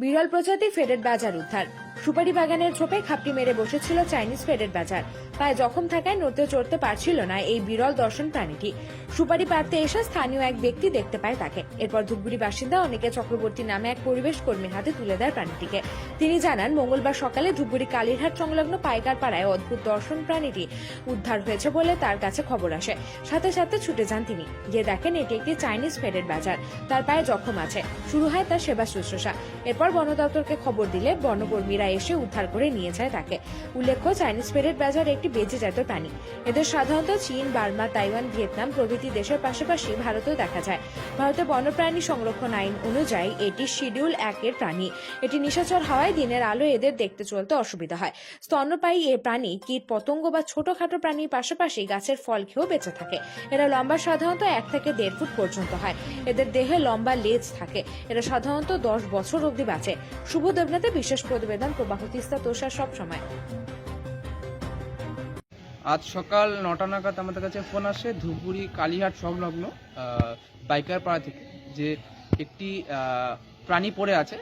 বিরল প্রজাতি ফেরের বাজার উদ্ধার। সুপারি বাগানের ঝোপে খাপটি মেরে বসেছিল চাইনিজ ফেডেড বাজার। পায়ে জখম থাকায় নড়তে চড়তে পারছিল না এই বিরল দর্শন প্রাণীটি। সুপারি পাড়তে এসে স্থানীয় এক ব্যক্তি দেখতে পায় তাকে। এরপর ধূপগুড়ি বাসিন্দা অনেকে চক্রবর্তী নামে এক পরিবেশ কর্মীর হাতে তুলে দেয় প্রাণীটিকে। তিনি জানান, মঙ্গলবার সকালে ধূপগুড়ি কালীরহাট সংলগ্ন পাইকার পাড়ায় অদ্ভুত দর্শন প্রাণীটি উদ্ধার হয়েছে বলে তার কাছে খবর আসে। সাথে সাথে ছুটে যান তিনি। গিয়ে দেখেন, এটি একটি চাইনিজ ফেডের বাজার। তার পায়ে জখম আছে। শুরু হয় তার সেবা শুশ্রূষা। এরপর বন দপ্তরকে খবর দিলে বনকর্মীরা এসে উদ্ধার করে নিয়ে যায় তাকে। উল্লেখ্য, চাইনিজ ফেডেড বাজার একটি বেঁচে জাত প্রাণী। এদের সাধারণত চীন, বার্মা, তাইওয়ান, ভিয়েতনাম প্রভৃতি দেশের পাশাপাশি ভারতেও দেখা যায়। ভারতের বন্যপ্রাণী সংরক্ষণ আইন অনুযায়ী এটি শিডিউল একের প্রাণী। এটি নিশাচর হওয়ায় দিনের আলো এদের দেখতে চলতে অসুবিধা হয়। স্তন্যপায়ী এ প্রাণী কীট, পতঙ্গ বা ছোটখাটো প্রাণীর পাশাপাশি গাছের ফল খেয়েও বেঁচে থাকে। এরা লম্বা সাধারণত এক থেকে দেড় ফুট পর্যন্ত হয়। এদের দেহে লম্বা লেজ থাকে। এরা সাধারণত দশ বছর অবধি বাঁচে। শুভ দেবনাথের বিশেষ প্রতিবেদন প্রবাহ তিস্তা তোষা সব সময়। আজ সকাল নটা নাগাদ আমাদের কাছে ফোন আসে ধূপগুড়ি কালীহাট সংলগ্ন বাইকার পাড়া থেকে, যে একটি প্রাণী পড়ে আছে।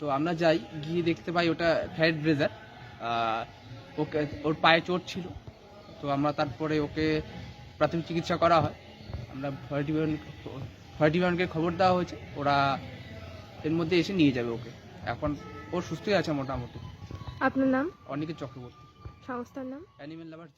তো আমরা যাই, গিয়ে দেখতে পাই ওটা ফ্যাট ব্রেজার ওকে, ওর পায়ে চোট ছিল। তো আমরা তারপরে ওকে প্রাথমিক চিকিৎসা করা হয়। আমরা ফরেস্ট ডিপার্টমেন্ট ফরেস্ট ডিপার্টমেন্টকে খবর দেওয়া হয়েছে। ওরা এর মধ্যে এসে নিয়ে যাবে ওকে। এখন ও সুস্থই আছে মোটামুটি। আপনার নাম? অনেকের চক্রবর্তী। সংস্থার নাম? অ্যানিমেল লাভার